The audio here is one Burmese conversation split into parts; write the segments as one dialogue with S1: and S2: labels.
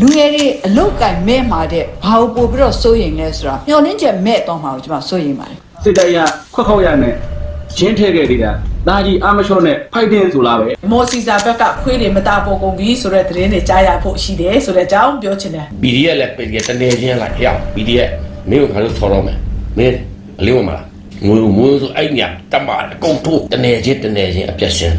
S1: လူငယ်တွေအလုတ်ကင်မဲ့မှာတဲ့ဘာလို့ပို့ပြီးတော့စိုးရင်လဲဆိုတာမျောလင်းချက်မဲ့တော့မှာကိုကျွန်မစိုးရင်ပါတယ်
S2: စစ်တပ်ရခွက်ခေါက်ရနဲ့ရင်းထဲခဲ့သေးတာဒါကြီးအာမချော့နဲ့ဖိုက်တင်ဆိုလာပဲ
S3: မော်စီစာဘက်ကခွေးတွေမတာပေါ်ကုန်ပြီဆိုတဲ့သတင်းတွေကြားရဖို့ရှိတယ်ဆိုတဲ့အကြောင်းပြောချင်တယ်
S4: BDF လည်းပြည်တနေချင်းလိုက်ရောက် BDF မင်းကိုခါလို့ဆော်တော့မယ်မင်းအလေးဝင်မလားငွေငွေဆိုအဲ့ညတမအကုန်ထိုးတနေချင်းတနေချင်းအပြတ်ရှင်း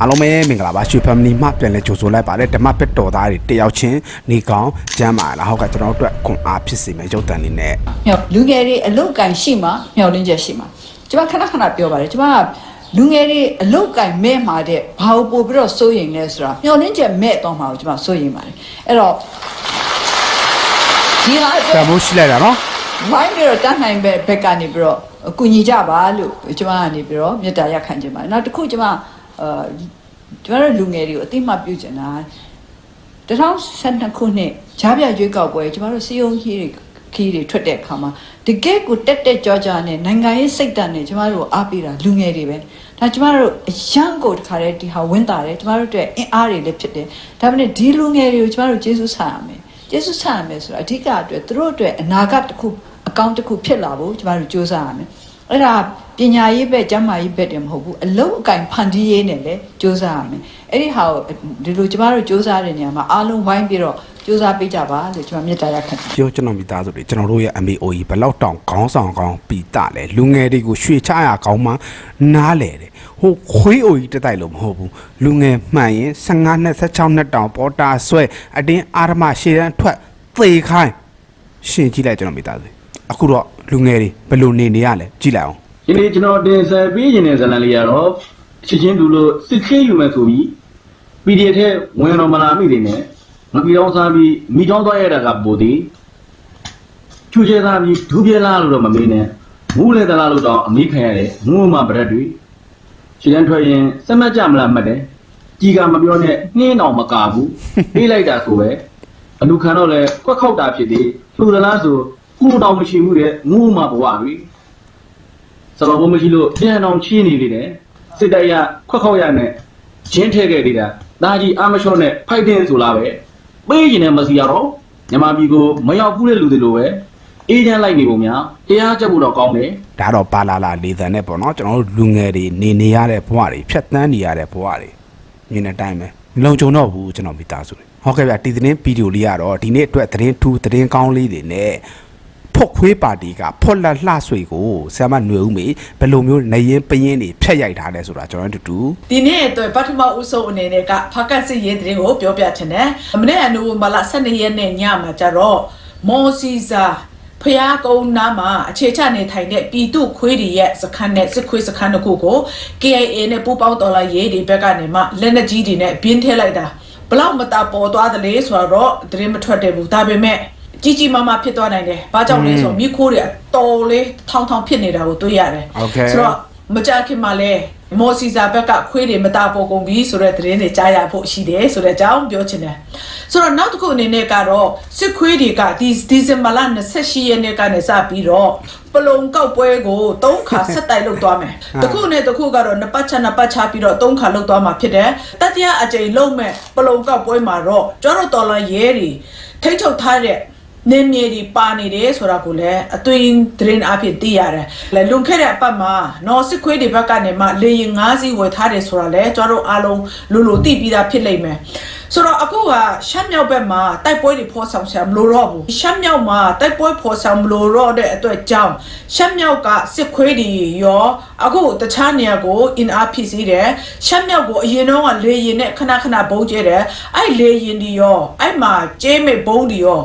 S5: အားလုံးပဲမင်္ဂလာပါရွှေ family မှပြန်လဲကြိုဆိုလိုက်ပါတယ်ဓမ္မပက်တော်သားတွေတယောက်ချင်းနေကောင်းကျမ်းမာလားဟုတ်ကဲ့ကျွန်တော်တို့အတွက်ခွန်အားဖြစ်စေမယ့်ရုပ်တံလေးနဲ့
S1: မျောလူငယ်တွေအလုတ်ကင်ရှိမှမျောလင်းချက်ရှိမှာကျွန်မခဏခဏပြောပါတယ်ကျွန်မကလူငယ်တွေအလုတ်ကင်မဲ့မှာတဲ့ဘာလို့ပို့ပြီးတော့စိုးရင်လဲဆိုတာမျောလင်းချက်မဲ့တော့မှာကိုကျွန်မစိုးရင်ပါတယ်အဲ့တော့ဒီဟာအတွက်
S5: တမိုးရှိလိုက်တာနော်
S1: ဝိုင်းပြီးတော့တန်းနိုင်ဘက်ဘက်ကနေပြီးတော့အကူညီကြပါလို့ကျွန်မကနေပြီးတော့မေတ္တာရက်ခံခြင်းပါတယ်နောက်တစ်ခုကျွန်မ အာကျွန်တော်တို့လူငယ်တွေကိုအသိမှပြုချင်တာ2012ခုနှစ်ဂျားပြရွေးကောက်ပွဲကျွန်တော်တို့စီယုံကြီးတွေခီးတွေထွက်တဲ့အခါမှာတကယ့်ကိုတက်တက်ကြွကြွနဲ့နိုင်ငံရေးစိတ်ဓာတ်နဲ့ကျွန်တော်တို့အားပေးတာလူငယ်တွေပဲဒါကျွန်တော်တို့အရန်ကိုတခါတည်းဒီဟာဝင်တာတယ်ကျွန်တော်တို့အတွက်အင်အားတွေလည်းဖြစ်တယ်ဒါပေမဲ့ဒီလူငယ်တွေကိုကျွန်တော်တို့ကျေးဇူးဆရမယ်ကျေးဇူးဆရမယ်ဆိုတာအဓိကအတွက်သူတို့အတွက်အနာဂတ်တစ်ခုအကောင့်တစ်ခုဖြစ်လာဖို့ကျွန်တော်တို့စူးစမ်းရမယ် အဲ့ဒါပညာရေးဘက်ကျန်းမာရေးဘက်တည်းမဟုတ်ဘူးအလုံးအကင်ဖန်တီးရေးနဲ့လည်းစူးစမ်းရမယ်အဲ့ဒီဟာကိုဒီလိုကျွန်တော်တို့စူးစမ်းတဲ့နေရာမှာအားလုံးဝိုင်းပြီးတော့စူးစမ်းပေးကြပါလို့ကျွန်တော်မြတ်တာရက်ခံတယ်
S5: ပြောကျွန်တော်မိသားစုတွေကျွန်တော်တို့ရဲ့ MAOE ဘယ်လောက်တောင်ခေါင်းဆောင်ကောင်းပီတလဲလူငယ်တွေကိုရွှေချရကောင်းမှနားလေတယ်ဟိုခွေးအိုကြီးတက်တိုက်လို့မဟုတ်ဘူးလူငယ်မှန်ရင်15နှစ်16နှစ်တောင်ပေါ်တာဆွဲအတင်းအာရမရှေ့တန်းထွက်သေခိုင်းရှင်းကြည့်လိုက်ကျွန်တော်မိသားစု အခုတော့လူငယ်တွေဘယ်လိုနေနေရလဲကြည့်လိုက်အောင်
S2: ဒီနေ့ကျွန်တော်တင်ဆက်ပေးခြင်းတဲ့ဇာတ်လမ်းလေးကတော့ချစ်ချင်းတူလို့စစ်ချင်းယူမယ်ဆိုပြီး PDF ထဲဝင်တော်မလာမိနေနဲ့မပြီးတော့စားပြီးမိချောင်းသွားရတာကပိုသေးချူချဲသားပြီးဒူးပြဲလားလို့တော့မမေးနဲ့မူးလေသလားလို့တော့အမိခံရတယ်ငုံမှဗရက်တွေရှင်းတန်းထွက်ရင်စက်မကြမလားမှတ်တယ်ကြီးကမပြောနဲ့နှင်းအောင်မကဘူးပေးလိုက်တာဆိုပဲအလူခံတော့လဲကွက်ခောက်တာဖြစ်သေးလှူသလားဆို ကိုယ်တော်မရှိဘူးတဲ့ငုံမှဘဝပြီစတော်ဘုံမရှိလို့ပြန်အောင်ချင်းနေနေတယ်စစ်တပ်ရခွက်ခေါက်ရနဲ့ရင်းထဲခဲ့သေးတာဒါကြီးအာမချော့နဲ့ဖိုက်တင်ဆိုလာပဲပေးရင်လည်းမစီရတော့ညမပြည်ကိုမရောက်ဘူးတဲ့လူတွေလိုပဲအေးချမ်းလိုက်နေပုံများတရားကြက်ဖို့တော့ကောင်းတယ်
S5: ဒါတော့ပါလာလာလေတန်နဲ့ပေါ့နော်ကျွန်တော်တို့လူငယ်တွေနေနေရတဲ့ဘဝတွေဖြတ်တန်းနေရတဲ့ဘဝတွေမြင်တဲ့အတိုင်းပဲမလုံခြုံတော့ဘူးကျွန်တော်မိသားစုတွေဟုတ်ကဲ့ဗျဒီသတင်းဗီဒီယိုလေးကတော့ဒီနေ့အတွက်သတင်းထူးသတင်းကောင်းလေးတွေနဲ့ ဖွက်ခွေးပါတီကဖွက်လက်လှဆွေကိုဆ iam ຫນွေဦးမေဘယ်လိုမျိုးနေရင်ပရင်တွေဖြတ်ရိုက်ထားလဲဆိုတာကျွန်တော်တို့အတူတူ
S3: ဒီနေ့အတွက်ပထမဦးဆုံးအနေနဲ့ကဖာကတ်စစ်ရေးသတင်းကိုပြောပြချင်တယ်။မနေ့ကနိုဝင်ဘာလ12ရက်နေ့ညမှာကျတော့မော်စီစာဖျားကုန်းနားမှာအခြေချနေထိုင်တဲ့ပြည်သူခွေးတွေရဲ့စခန်းနဲ့စစ်ခွေးစခန်းတစ်ခုကို KIA နဲ့ပူးပေါင်းတော်လာရေးတွေဘက်ကနေမှလက်နက်ကြီးတွေနဲ့ပြင်းထည့်လိုက်တာဘလောက်မတာပေါ်သွားတယ်လေဆိုတော့သတင်းမထွက်တယ်ဘူးဒါပေမဲ့ ကြီးကြီးမားမားဖြစ်သွားနိုင်တယ်။ဘာကြောင့်လဲဆိုတော့မြေခိုးတွေအတော်လေးထောင်ထောင်ဖြစ်နေတာကိုတွေ့ရတယ်။ဆိုတော့မကြခင်မှာလဲမော်စီစာဘက်ကခွေးတွေမတာပေါ်ကုန်ပြီဆိုတဲ့သတင်းတွေကြားရဖို့ရှိတယ်ဆိုတဲ့အကြောင်းပြောချင်တယ်။ဆိုတော့နောက်တစ်ခုအနေနဲ့ကတော့စစ်ခွေးတွေကဒီဒီဇင်ဘာလ28ရက်နေ့ကနေစပြီးတော့ပလုံကောက်ပွဲကို၃ခါဆက်တိုက်လုပ်သွားမယ်။တစ်ခုနဲ့တစ်ခုကတော့နှစ်ပတ်ချနှစ်ပတ်ချပြီးတော့၃ခါလုပ်သွားမှာဖြစ်တယ်။တတိယအကြိမ်လုပ်မဲ့ပလုံကောက်ပွဲမှာတော့ကျွမ်းတော်တော်လာရဲတွေထိတ်ထုတ်ထားတဲ့ နေမြေဒီပါနေတယ်ဆိုတာကိုလည်းအသွင်သတင်းအဖြစ်သိရတယ်။လေလွန်ခဲ့တဲ့အပတ်မှာနော်စစ်ခွေးတွေဘက်ကနေမှလေရင်၅စီးဝယ်ထားတယ်ဆိုတာလည်းကျွန်တော်တို့အားလုံးလူလူသိပြီးသားဖြစ်လိမ့်မယ်။ဆိုတော့အခုကရှမ်းမြောက်ဘက်မှာတိုက်ပွဲတွေဖော်ဆောင်ဆရာမလိုတော့ဘူး။ရှမ်းမြောက်မှာတိုက်ပွဲဖော်ဆောင်မလိုတော့တဲ့အတွက်ကြောင့်ရှမ်းမြောက်ကစစ်ခွေးတွေရောအခုတခြားနေရာကိုအင်အားဖြစ်စေတယ်။ရှမ်းမြောက်ကိုအရင်တော့ကလေရင်နဲ့ခဏခဏဘုံကျဲတယ်။အဲ့လေရင်တွေရောအဲ့မှာကျဲမဲ့ဘုံတွေရော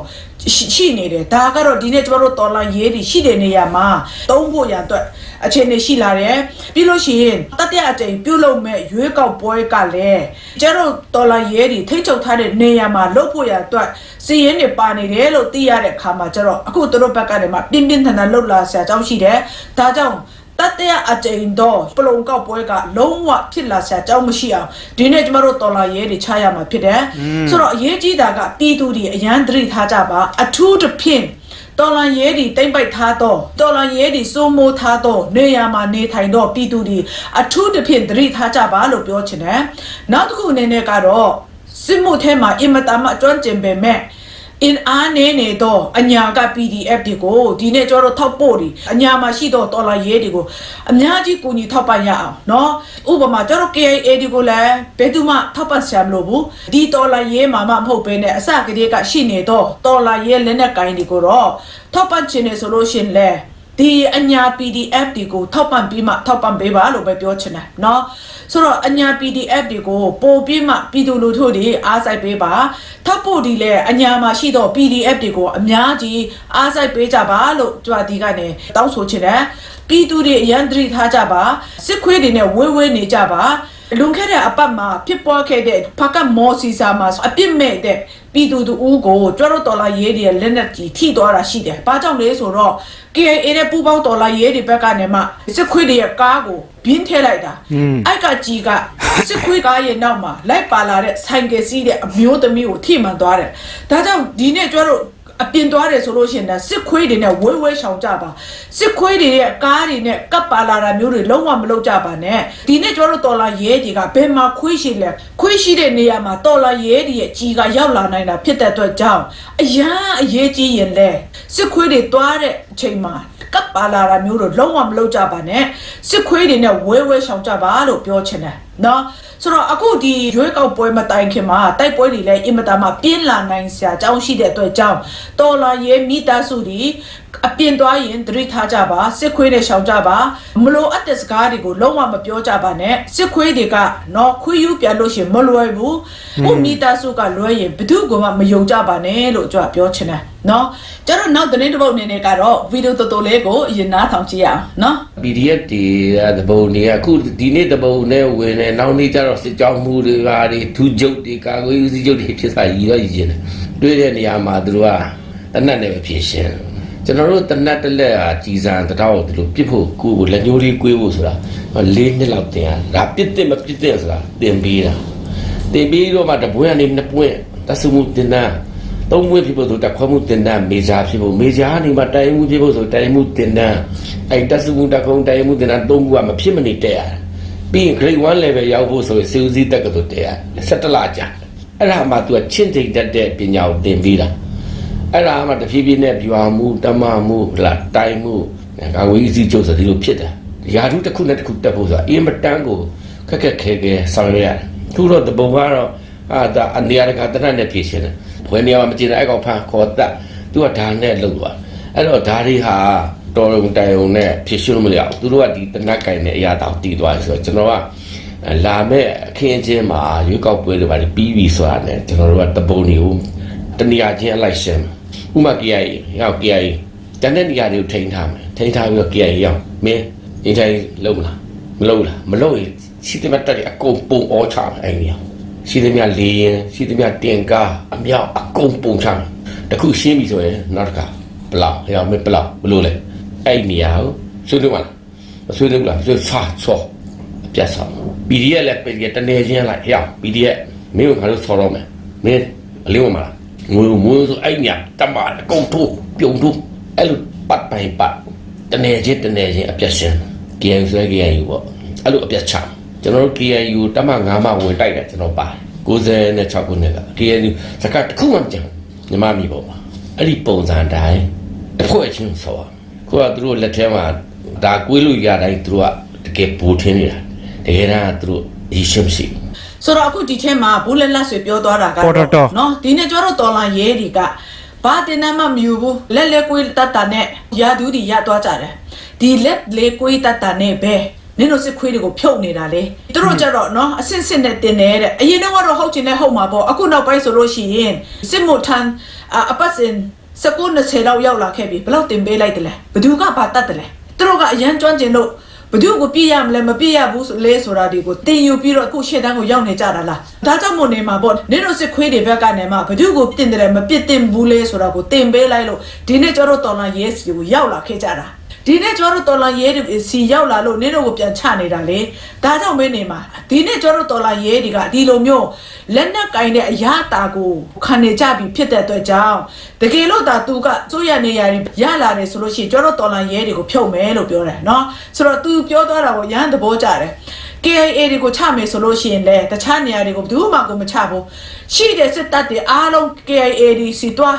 S3: ရှိရှိနေတယ်ဒါကတော့ဒီနေ့ကျမတို့တော်လိုင်းရေးတွေရှိတဲ့နေရာမှာတုံးဖို့ရန်အတွက်အခြေအနေရှိလာတယ်ပြီးလို့ရှိရင်တတိယအကြိမ်ပြုလုပ်မဲ့ရွေးကောက်ပွဲကလည်းကျမတို့တော်လိုင်းရေးတွေထိတ်ချုပ်ထားတဲ့နေရာမှာလုပ်ဖို့ရန်အတွက်စီရင်တွေပါနေတယ်လို့သိရတဲ့အခါမှာကျတော့အခုသူတို့ဘက်ကနေမှပြင်းပြင်းထန်ထန်လှုပ်လာဆရာကြောင်းရှိတယ်ဒါကြောင့် တတရအကြိမ်တော့ပလုံကောက်ပွဲကလုံးဝဖြစ်လာစရာအကြောင်းမရှိအောင်ဒီနေ့ကျမတို့တော်လာရဲတွေချရမှာဖြစ်တယ်ဆိုတော့အရေးကြီးတာကပြည်သူတွေအရန်သတိထားကြပါအထူးသဖြင့်တော်လန်ရဲဒီတိမ့်ပိုက်ထားတော့တော်လန်ရဲဒီစိုးမိုးထားတော့နေရမှာနေထိုင်တော့ပြည်သူဒီအထူးသဖြင့်သတိထားကြပါလို့ပြောချင်တယ်နောက်တစ်ခုအနေနဲ့ကတော့စစ်မှုထဲမှာအင်မတန်မှအကျွမ်းကျင်ပေမဲ့ in အားနေနေတော့အညာက PDF တွေကိုဒီနေ့ကျတော့ထောက်ပို့ဒီအညာမှာရှိတော့တော်လာရဲတွေကိုအများကြီးကူညီထောက်ပံ့ရအောင်เนาะဥပမာကျတော့ KIA တွေကိုလည်းဘယ်သူမှထောက်ပံ့ဆရာမလို့ဘူးဒီတော်လာရဲမှာမှမဟုတ်ဘဲနဲ့အစကတည်းကရှိနေတော့တော်လာရဲလက်နက်ကိုင်းတွေကိုတော့ထောက်ပံ့ခြင်းနေဆိုလို့ရှရင်လဲ ဒီအညာ PDF တွေကိုထောက်ပံ့ပြီးမှထောက်ပံ့ပေးပါလို့ပဲပြောချင်တယ်เนาะဆိုတော့အညာ PDF တွေကိုပို့ပြီးမှပြည်သူလူထုတွေအားစိုက်ပေးပါထောက်ဖို့ဒီလဲအညာမှာရှိတော့ PDF တွေကိုအများကြီးအားစိုက်ပေးကြပါလို့ကြွားဒီကနေတောင်းဆိုချင်တယ်ပြည်သူတွေအရန်တရိထားကြပါစစ်ခွေးတွေနဲ့ဝေးဝေးနေကြပါ လွန်ခဲ့တဲ့အပတ်မှာဖြစ်ပွားခဲ့တဲ့ဖကတ်မော်စီစာမှာအပြစ်မဲ့တဲ့ပြည်သူတူဦးကိုကျွတ်တော့တော်လာရေးတွေလက်နက်ကြီးထိသွားတာရှိတယ်။ဘာကြောင့်လဲဆိုတော့ KAA နဲ့ပူပေါင်းတော်လာရေးတွေဘက်ကနေမှစစ်ခွေးတွေရဲ့ကားကိုဘင်းထဲလိုက်တာ။အိုက်ကကြီးကစစ်ခွေးကားရဲ့နောက်မှာလိုက်ပါလာတဲ့ဆိုင်ကယ်စီးတဲ့အမျိုးသမီးကိုထိမှန်သွားတယ်။ဒါကြောင့်ဒီနေ့ကျွတ်တော့ အပြင်သွားတယ်ဆိုလို့ရှိရင်လည်းစစ်ခွေးတွေနဲ့ဝဲဝဲရှောင်ကြပါစစ်ခွေးတွေရဲ့ကားတွေနဲ့ကပ်ပါလာတာမျိုးတွေလုံးဝမလုပ်ကြပါနဲ့ဒီနေ့ကျွန်တော်တို့တော်လာရဲတွေကဘယ်မှာခွေးရှိလဲခွေးရှိတဲ့နေရာမှာတော်လာရဲတွေရဲ့ကြီးကရောက်လာနိုင်တာဖြစ်တဲ့အတွက်ကြောင့်အရန်အရေးကြီးရင်လဲစစ်ခွေးတွေသွားတဲ့အချိန်မှာကပ်ပါလာတာမျိုးတို့လုံးဝမလုပ်ကြပါနဲ့စစ်ခွေးတွေနဲ့ဝဲဝဲရှောင်ကြပါလို့ပြောချင်တယ်နော်ဆိုတော့အခုဒီရွေးကောက်ပွဲမတိုင်ခင်မှာတိုက်ပွဲတွေလည်းအင်မတန်မှပြင်းလာနိုင်စရာအကြောင်းရှိတဲ့အတွက်ကြောင့်တော်လာရဲမိသားစုတွေ အပြင်သွားရင်သတိထားကြပါစစ်ခွေးနဲ့ရှောင်ကြပါမလို့အပ်တဲ့စကားတွေကိုလုံးဝမပြောကြပါနဲ့စစ်ခွေးတွေကနော်ခွေးယူပြန်လို့ရှရင်မလွယ်ဘူးဟိုမိသားစုကလွယ်ရင်ဘယ်သူကမှမယုံကြပါနဲ့လို့ကျွန်တော်ပြောချင်တယ်နော်ကျတော့နောက်သတင်းတစ်ပုဒ်အနေနဲ့ကတော့ဗီဒီယိုတော်တော်လေးကိုအရင်နားထောင်ကြည့်ရအောင်နော်
S4: PDF တွေကသဘုံတွေကအခုဒီနေ့သဘုံနဲ့ဝင်နေနောက်နေ့ကျတော့စစ်ကြောင်းမှုတွေပါတွေထူးကျုပ်တွေကာကွယ်ရေးစီးကျုပ်တွေဖြစ်စာရည်တော့ရည်ချင်းတယ်တွေ့တဲ့နေရာမှာသူတို့ကတနတ်နဲ့ပဲဖြစ်ရှင်း ကျွန်တော်တို့တနတ်တစ်လက်ဟာကြီးစံတတော်ကိုဒီလိုပြစ်ဖို့ကိုယ်ကိုလက်ညှိုးလေးကွေးဖို့ဆိုတာ၄နှစ်လောက်တင်ရဒါပြစ်တဲ့မပြစ်တဲ့ဆိုတာတင်ပေးတာတင်ပေးတော့မှတပွင့်ကနေနှစ်ပွင့်တဆမှုတင်တာသုံးပွင့်ဖြစ်ဖို့ဆိုတက်ခွဲမှုတင်တာမေဂျာဖြစ်ဖို့မေဂျာကနေမှတိုင်မှုဖြစ်ဖို့ဆိုတိုင်မှုတင်တာအဲ့တဆမှုတက်ခုံတိုင်မှုတင်တာသုံးခုကမဖြစ်မနေတက်ရတယ်ပြီးရင် grade 1 level ရောက်ဖို့ဆိုရင်စေဦးစီးတက်ကတူတက်ရတယ်17လကြာအဲ့ဒါမှ तू ချင်းချိန်တတ်တဲ့ပညာကိုသင်ပေးတာ အဲ့ဒါမှတဖြည်းဖြည်းနဲ့ပြွာမှုတမမှုလာတိုင်မှုကာဝေးစီကျုပ်ဆိုဒီလိုဖြစ်တယ်ယာထုတစ်ခုနဲ့တစ်ခုတက်ဖို့ဆိုတာအင်မတန်ကိုခက်ခက်ခဲခဲဆောင်ရွက်ရတယ်သူတို့တပုံကတော့အာဒါအနေရကတနတ်နဲ့ဖြည့်ရှင်တယ်ဘယ်နေရာမှာမကျင်တဲ့အဲ့ကောင်ဖန်ခေါ်တက်သူကဒါနဲ့လှုပ်သွားအဲ့တော့ဒါတွေဟာတော်ရုံတိုင်ုံနဲ့ဖြည့်ရှင်လို့မရဘူးသူတို့ကဒီတနတ်ကင်နဲ့အရာတောင်တည်သွားတယ်ဆိုတော့ကျွန်တော်ကလာမဲ့အခင်းချင်းမှာရွေးကောက်ပွဲတွေပါပြီးပြီဆိုတာနဲ့ကျွန်တော်တို့ကတပုံတွေကိုတနေရာချင်းအလိုက်ရှင်း ဥမာ KIA ရောက် KIA တန်တဲ့နေရာတွေကိုထိန်းထားမယ်ထိန်းထားပြီးတော့ KIA ရောက်မင်းဒီတိုင်းလုံးမလားမလုံးလားမလုံးရင်ရှိသမျှတက်တယ်အကုန်ပုံဩချမယ်အဲ့ဒီအောင်ရှိသမျှလေရင်ရှိသမျှတင်ကားအမြောက်အကုန်ပုံချမယ်တခုရှင်းပြီဆိုရင်နောက်တစ်ခါဘလောက်ရောက်မင်းဘလောက်ဘလို့လဲအဲ့ဒီနေရာကိုဆွေးနွေးပါလားမဆွေးနွေးဘူးလားဆွေးဆွာဆောအပြတ်ဆောင် PDF လည်းပြည်တနေချင်းလိုက်ဟျောက် PDF မင်းကိုခါလို့ဆော်တော့မယ်မင်းအလေးဝင်မလား ငွေငွေဆိုအဲ့ညတမအကုန်ထိုးပြုံထိုးအဲ့လိုပတ်ပိုင်ပတ်တနေချင်းတနေချင်းအပြတ်ရှင်း KNU ဆွဲ KNU ပေါ့အဲ့လိုအပြတ်ချကျွန်တော်တို့ KNU တမ9မှဝင်တိုက်တယ်ကျွန်တော်ပါတယ်96ခုနှစ်က KNU စကားတစ်ခုမှမကြံညီမမိပေါ့ပါအဲ့ဒီပုံစံတိုင်းတစ်ဖွဲ့ချင်းဆော်ခုကသူတို့လက်ထဲမှာဒါကွေးလို့ရတိုင်းသူတို့ကတကယ်ပိုထင်းနေတာတကယ်တမ်းသူတို့ရည်ရှိမရှိဘူး
S3: ဆိုတော့အခုဒီထဲမှာဘူးလက်လက်ဆွေပြောသွားတာက
S5: ပေါ်တော်တော်
S3: နော်ဒီနေ့ကျတော့တော်လာရဲတွေကဘာတင်နမှမယူဘူးလက်လက်ကွေးတတ်တာနဲ့ရာသူတွေရသွားကြတယ်ဒီလက်လေးကွေးတတ်တာနဲ့ပဲနင်တို့စစ်ခွေးတွေကိုဖြုတ်နေတာလေသူတို့ကြတော့နော်အဆင့်ဆင့်နဲ့တင်နေတဲ့အရင်တော့ကတော့ဟုတ်ချင်တဲ့ဟုတ်မှာပေါ့အခုနောက်ပိုင်းဆိုလို့ရှိရင်စစ်မှုထမ်းအအပတ်စဉ်စကု20လောက်ရောက်လာခဲ့ပြီဘယ်လောက်တင်ပေးလိုက်တယ်လဲဘယ်သူကဘာတတ်တယ်လဲသူတို့ကအရန်ကျွမ်းကျင်လို့ ဘယ်သူကိုပြည့်ရမလဲမပြည့်ရဘူးဆိုလဲဆိုတာတွေကိုတင်ယူပြီးတော့အခုရှေ့တန်းကိုရောက်နေကြတာလားဒါကြောင့်မို့နေမှာပေါ့နင်တို့စစ်ခွေးတွေဘက်ကနေမှဘယ်သူကိုတင်တယ်မပြစ်တင်ဘူးလဲဆိုတာကိုတင်ပေးလိုက်လို့ဒီနေ့ကျတော့တော်လာရဲစီကိုရောက်လာခဲ့ကြတာ ဒီနေ့ကျွန်တော်တို့တော်လာရဲတွေစီရောက်လာလို့နင်းတို့ကိုပြန်ချနေတာလေဒါကြောင့်မင်းနေမှာဒီနေ့ကျွန်တော်တို့တော်လာရဲတွေကဒီလိုမျိုးလက်နက်ကင်တဲ့အရာတာကိုခံနေကြပြီဖြစ်တဲ့အတွက်ကြောင့်တကယ်လို့ဒါသူကစိုးရနေရရင်ရလာတယ်ဆိုလို့ရှိရင်ကျွန်တော်တို့တော်လာရဲတွေကိုဖြုတ်မယ်လို့ပြောတယ်နော်ဆိုတော့သူပြောသွားတာကိုရဟန်းသဘောကျတယ် KIA တွေကိုချမယ်ဆိုလို့ရှိရင်လည်းတခြားနေရာတွေကိုဘယ်သူမှကိုမချဘူးရှိတဲ့စစ်တပ်တွေအားလုံး KIA တွေစီတွား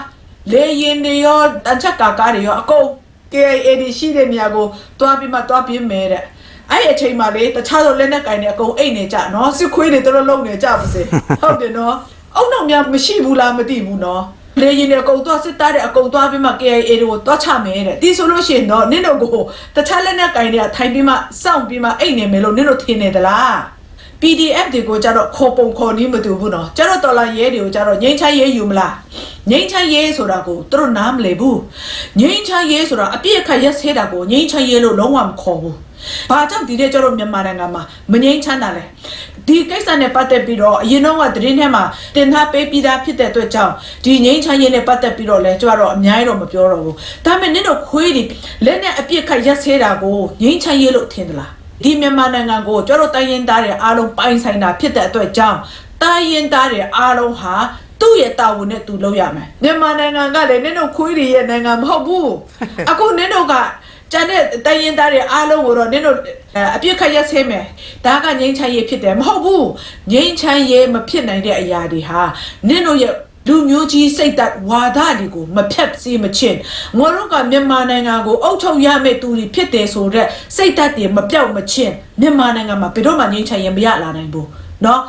S3: လေရင်တွေရောတန်ချက်ကာကားတွေရောအကုန် KIA တွေရှိတဲ့နေရာကိုတွားပြီးမှတွားပြင်းမယ်တဲ့အဲ့ဒီအချိန်မှာလေတခြားသောလက်နက်ကင်တွေအကုန်အိတ်နေကြနော်စစ်ခွေးတွေတို့လုံးနေကြပါစေဟုတ်တယ်နော်အုံတော့များမရှိဘူးလားမသိဘူးနော်လေရင်တွေအကုန်သွားစစ်သားတွေအကုန်သွားပြီးမှ KIA တွေကိုတွားချမယ်တဲ့ဒီဆိုလို့ရှိရင်တော့နင့်တို့ကိုတခြားလက်နက်ကင်တွေကထိုင်ပြီးမှစောင့်ပြီးမှအိတ်နေမယ်လို့နင့်တို့ထင်နေသလား PDF တွေကိုကြတော့ခေါ်ပုံခေါ်နည်းမတူဘူးနော်ကျတော့တော်လာရဲတွေကိုကြတော့ငိမ့်ချရဲယူမလား ငိမ့်ချရဲဆိုတာကိုသူတို့နားမလည်ဘူးငိမ့်ချရဲဆိုတာအပြည့်အခါရက်ဆဲတာကိုငိမ့်ချရဲလို့လုံးဝမခေါ်ဘူးဘာကြောင့်ဒီတဲ့ကျတော့မြန်မာနိုင်ငံမှာမငိမ့်ချမ်းတာလဲဒီကိစ္စနဲ့ပတ်သက်ပြီးတော့အရင်တော့ကသတင်းထဲမှာတင်ထားပေးပြီးသားဖြစ်တဲ့အတွက်ကြောင့်ဒီငိမ့်ချရဲနဲ့ပတ်သက်ပြီးတော့လဲကျတော့အများကြီးတော့မပြောတော့ဘူးဒါပေမဲ့နင်တို့ခွေးတွေလက်နဲ့အပြည့်အခါရက်ဆဲတာကိုငိမ့်ချရဲလို့ထင်သလားဒီမြန်မာနိုင်ငံကိုကျတော့တိုင်းရင်းသားတွေအားလုံးပိုင်ဆိုင်တာဖြစ်တဲ့အတွက်ကြောင့်တိုင်းရင်းသားတွေအားလုံးဟာ သူ့ရဲ့တာဝန်နဲ့သူလုပ်ရမယ်မြန်မာနိုင်ငံကလည်းနင်တို့ခွေးတွေရဲ့နိုင်ငံမဟုတ်ဘူးအခုနင်တို့ကကျန်တဲ့တိုင်းရင်းသားတွေအားလုံးကိုတော့နင်တို့အဲအပြစ်ခတ်ရက်ဆဲမယ်ဒါကငိမ့်ချမ်းရေးဖြစ်တယ်မဟုတ်ဘူးငိမ့်ချမ်းရေးမဖြစ်နိုင်တဲ့အရာတွေဟာနင်တို့ရဲ့လူမျိုးကြီးစိတ်သက်ဝါဒတွေကိုမဖြတ်စေမချင်းငါတို့ကမြန်မာနိုင်ငံကိုအုပ်ချုပ်ရမယ့်သူတွေဖြစ်တယ်ဆိုတော့စိတ်သက်တွေမပြောက်မချင်းမြန်မာနိုင်ငံမှာဘယ်တော့မှငြိမ်းချမ်းရေးမရလာနိုင်ဘူးเนาะ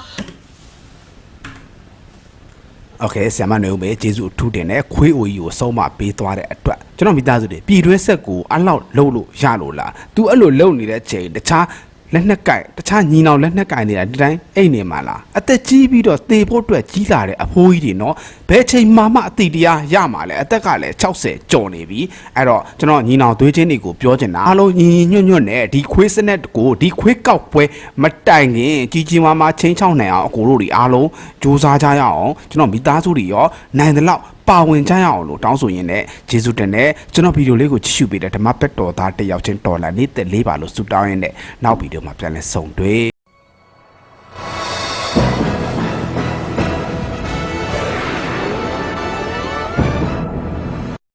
S5: โอเคဆ iam မနေဦးမေကျေးဇူးအထူးတင်တယ်ခွေးအိုကြီးကိုစုံမပေးသွားတဲ့အတွက်ကျွန်တော်မိသားစုတွေပြည်တွင်းဆက်ကိုအလောက်လှုပ်လို့ရလို့လား तू အဲ့လိုလှုပ်နေတဲ့ချိန်တခြား လက်နှက်ကိုက်တခြားညီနောင်လက်နှက်ကိုက်နေတာဒီတိုင်းအိတ်နေမှာလားအသက်ကြီးပြီးတော့သေဖို့အတွက်ကြီးလာတဲ့အဖိုးကြီးတွေနော်ဘယ်ချိန်မှမအတိတရားရမှာလဲအသက်ကလည်း60ကျော်နေပြီအဲ့တော့ကျွန်တော်ညီနောင်သွေးချင်းတွေကိုပြောချင်တာအားလုံးညီညီညွတ်ညွတ်နဲ့ဒီခွေးစနက်ကိုဒီခွေးကောက်ပွဲမတိုင်ခင်ကြီးကြီးမားမားချင်းချောင်းနိုင်အောင်အကိုတို့တွေအားလုံးစူးစမ်းကြရအောင်ကျွန်တော်မိသားစုတွေရောနိုင်တဲ့လောက် ပါဝင်ကြရအောင်လို့တောင်းဆိုရင်းနဲ့ဂျေစုတင်နဲ့ကျွန်တော်ဗီဒီယိုလေးကိုကြည့်ရှုပေးတဲ့ဓမ္မပက်တော်သားတစ်ယောက်ချင်းတော်လာနေတဲ့လေးပါလို့ဆုတောင်းရင်းနဲ့နောက်ဗီဒီယိုမှာပြန်လည်ဆုံတွေ့